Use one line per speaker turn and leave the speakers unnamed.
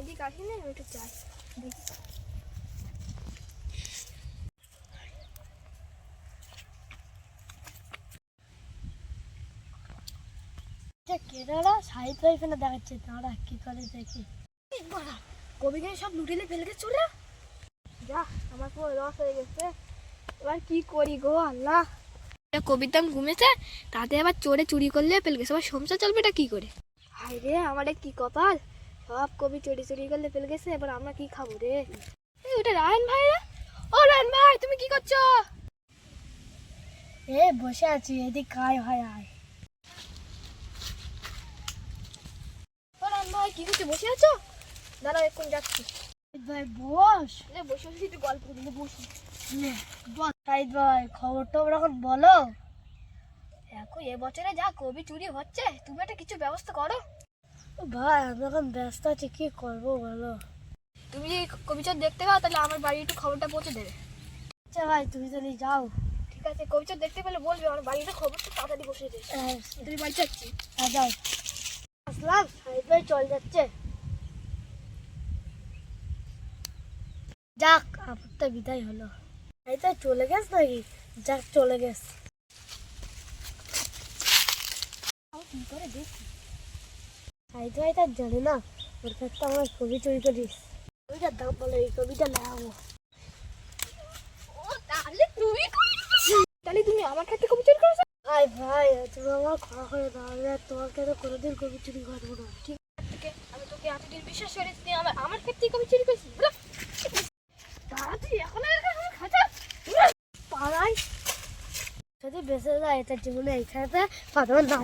এদিক আমি একটু দেখি।
কেরালা সাহিত্য এখানে দেখাচ্ছে তারা কি করে দেখি।
কবিকে সব লুটেলে ফেলে গেছে যা আমার পুরো লস হয়ে গেছে। এবার কি করি গো আল্লাহ। কবিতাম ঘুমেছে তাতে আবার চোরে চুরি করলে ফেলে গেছে আবার সংসার চলবে এটা কি করে? হায় রে আমার কি কপাল? সব কবি চুরি চুরি করলে ফেলে গেছে এবার আমরা কি খাব রে? এই ওটা রায়ন ভাই রে ও রায়ন ভাই তুমি কি করছ?
এ বসে আছি এদিক কায় হয় আয়।
ও রায়ন ভাই কি করছ বসে আছো? দাঁড়াও এক্ষুনি যাচ্ছি।
ভাই বস।
এ, বসে বসে একটু গল্প করলে বসি।
নে, বস। সাহিদ ভাই খবর টবর এখন বলো।
দেখো এবছরে যা কবি চুরি হচ্ছে তুমি একটা কিছু ব্যবস্থা করো।
ভাই আমি এখন ব্যস্ত আছি কি করব বলো?
তুমি যদি কবিচর দেখতে পাও তাহলে আমার বাড়ি একটু খবরটা পৌঁছে দেবে।
আচ্ছা ভাই তুমি তাহলে যাও।
ঠিক আছে কবিচর দেখতে পেলে বলবে আমার বাড়িটা খবরটা তাড়াতাড়ি বসে দে।
হ্যাঁ,
তুমি বাড়ি যাচ্ছি।
হ্যাঁ, যাও। আসলাম সাহিদ ভাই চল যাচ্ছে। যাক আপদটা বিদায় হলো। এই তো চলে গেছ নাকি? যাক চলে গেছ।
কি করে দেখি।
ভাই তার জানে না ওর কাছে আমার ছবি চুরি করিস কবিটার দাম বলো এই কবিটা
তাহলে তুমি তাহলে তুমি আমার কবি চুরি করেছ
ভাই ভাই তুমি আমার ক্ষমা করে দাও আমি আর তোমার কাছে কোনোদিন কবি চুরি করব না।
ঠিক থেকে আমি তোকে এতদিন বিশ্বাস করেছি তুই আমার আমার ক্ষেত্রে কবি চুরি করেছিস। এখন খাঁচা?
পাড়ায় যদি বেঁচে যায় এটা জীবনে পাঠানোর নাম।